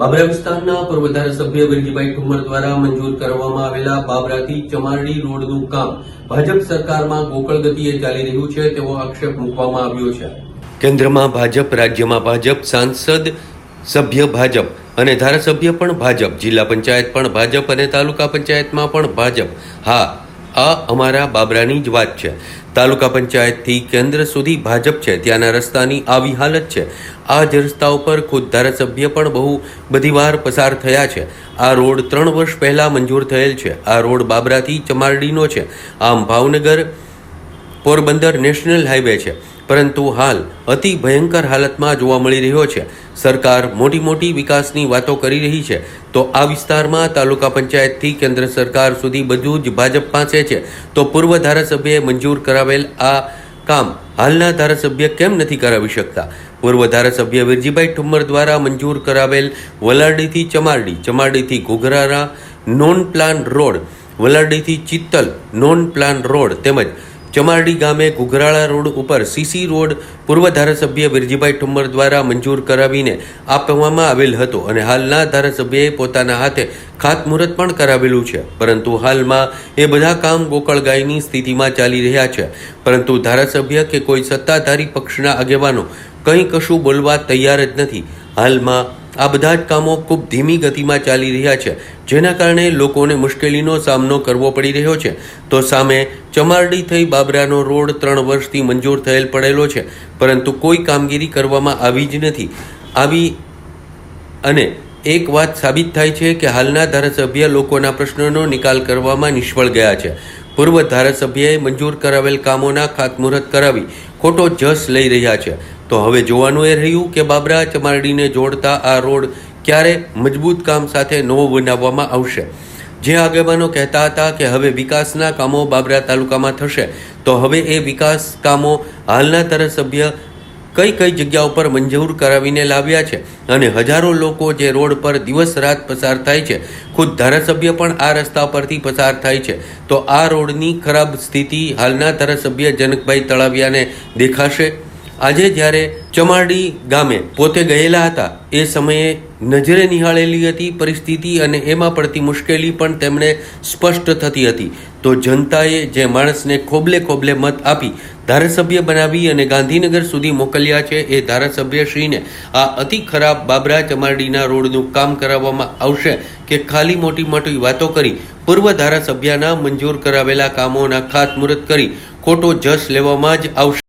બાબરા વિસ્તારના પૂર્વ ધારાસભ્ય વિરજીભાઈ ઠુમર દ્વારા મંજૂર કરવામાં આવેલા બાબરાથી ચમારડી રોડનું કામ ભાજપ સરકારમાં ગોકળ ગતિએ ચાલી રહ્યું છે તેવો આક્ષેપ મૂકવામાં આવ્યો છે. કેન્દ્રમાં ભાજપ, રાજ્યમાં ભાજપ, સાંસદ, સભ્ય ભાજપ અને ધારાસભ્ય પણ ભાજપ, જિલ્લા પંચાયત પણ ભાજપ અને તાલુકા પંચાયતમાં પણ ભાજપ. હા આ અમારા બાબરાની જ વાત છે. તાલુકા પંચાયતથી કેન્દ્ર સુધી ભાજપ છે. ત્યાંના રસ્તાની આવી હાલત છે. આ જ રસ્તા ઉપર ખુદ ધારાસભ્ય પણ બહુ બધી વાર પસાર થયા છે. આ રોડ ત્રણ વર્ષ પહેલાં મંજૂર થયેલ છે. આ રોડ બાબરાથી ચમારડીનો છે. આમ ભાવનગર પોરબંદર નેશનલ હાઈવે છે. પરંતુ હાલ અતિ ભયંકર હાલતમાં જોવા મળી રહ્યો છે. સરકાર મોટી મોટી વિકાસની વાતો કરી રહી છે. તો આ વિસ્તારમાં તાલુકા પંચાયતથી કેન્દ્ર સરકાર સુધી બધું જ ભાજપ પાસે છે. તો પૂર્વ ધારાસભ્યએ મંજૂર કરાવેલ આ કામ હાલના ધારાસભ્ય કેમ નથી કરાવી શકતા? પૂર્વ ધારાસભ્ય વિરજીભાઈ ઠુમ્મર દ્વારા મંજૂર કરાવેલ વલારડીથી ચમારડી, ચમારડીથી ઘોઘરારા નોન પ્લાન રોડ, વલારડીથી ચિત્તલ નોન પ્લાન રોડ તેમજ ચમારડી ગામે ઘુઘરાળા રોડ ઉપર સીસી રોડ પૂર્વ ધારાસભ્ય વિરજીભાઈ ઠુમ્મર દ્વારા મંજૂર કરાવીને આપવામાં આવેલ હતો અને હાલના ધારાસભ્યએ પોતાના હાથે ખાતમુહૂર્ત પણ કરાવેલું છે. પરંતુ હાલમાં એ બધા કામ ગોકળગાયની સ્થિતિમાં ચાલી રહ્યા છે. પરંતુ ધારાસભ્ય કે કોઈ સત્તાધારી પક્ષના આગેવાનો કંઈ કશું બોલવા તૈયાર જ નથી. હાલમાં આ બધા જ કામો ખૂબ ધીમી ગતિમાં ચાલી રહ્યા છે, જેના કારણે લોકોને મુશ્કેલીનો સામનો કરવો પડી રહ્યો છે. તો સામે ચમારડી થઈ બાબરાનો રોડ ત્રણ વર્ષથી મંજૂર થયેલ પડેલો છે, પરંતુ કોઈ કામગીરી કરવામાં આવી જ નથી. આવી અને એક વાત સાબિત થાય છે કે હાલના ધારાસભ્ય લોકોના પ્રશ્નોનો નિકાલ કરવામાં નિષ્ફળ ગયા છે. પૂર્વ ધારાસભ્યએ મંજૂર કરાવેલ કામોના ખાતમુહૂર્ત કરાવી ખોટો જસ લઈ રહ્યા છે. તો હવે જોવાનું એ રહ્યું કે બાબરા ચમારડીને જોડતા આ રોડ ક્યારે મજબૂત કામ સાથે નવો બનાવવામાં આવશે. જે આગેવાનો કહેતા હતા કે હવે વિકાસના કામો બાબરા તાલુકામાં થશે, તો હવે એ વિકાસ કામો હાલના ધારાસભ્ય કઈ કઈ જગ્યા ઉપર મંજૂર કરાવીને લાવ્યા છે અને હજારો લોકો જે રોડ પર દિવસ રાત પસાર થાય છે, ખુદ ધારાસભ્ય પણ આ રસ્તા પરથી પસાર થાય છે. તો આ રોડની ખરાબ સ્થિતિ હાલના ધારાસભ્ય જનકભાઈ તળાવિયાને દેખાશે? આજે જ્યારે ચમારડી ગામે પોતે ગયેલા હતા, એ સમયે નજરે નિહાળેલી હતી પરિસ્થિતિ અને એમાં પડતી મુશ્કેલી પણ તેમણે સ્પષ્ટ થતી હતી. તો જનતાએ જે માણસને ખોબલે ખોબલે મત આપી ધારાસભ્ય બનાવી અને ગાંધીનગર સુધી મોકલ્યા છે, એ ધારાસભ્યશ્રીને આ અતિ ખરાબ બાબરા ચમારડીના રોડનું કામ કરાવવામાં આવશે કે ખાલી મોટી મોટી વાતો કરી પૂર્વ ધારાસભ્યના મંજૂર કરાવેલા કામોના ખાતમુહૂર્ત કરી ખોટો જશ લેવામાં જ આવશે.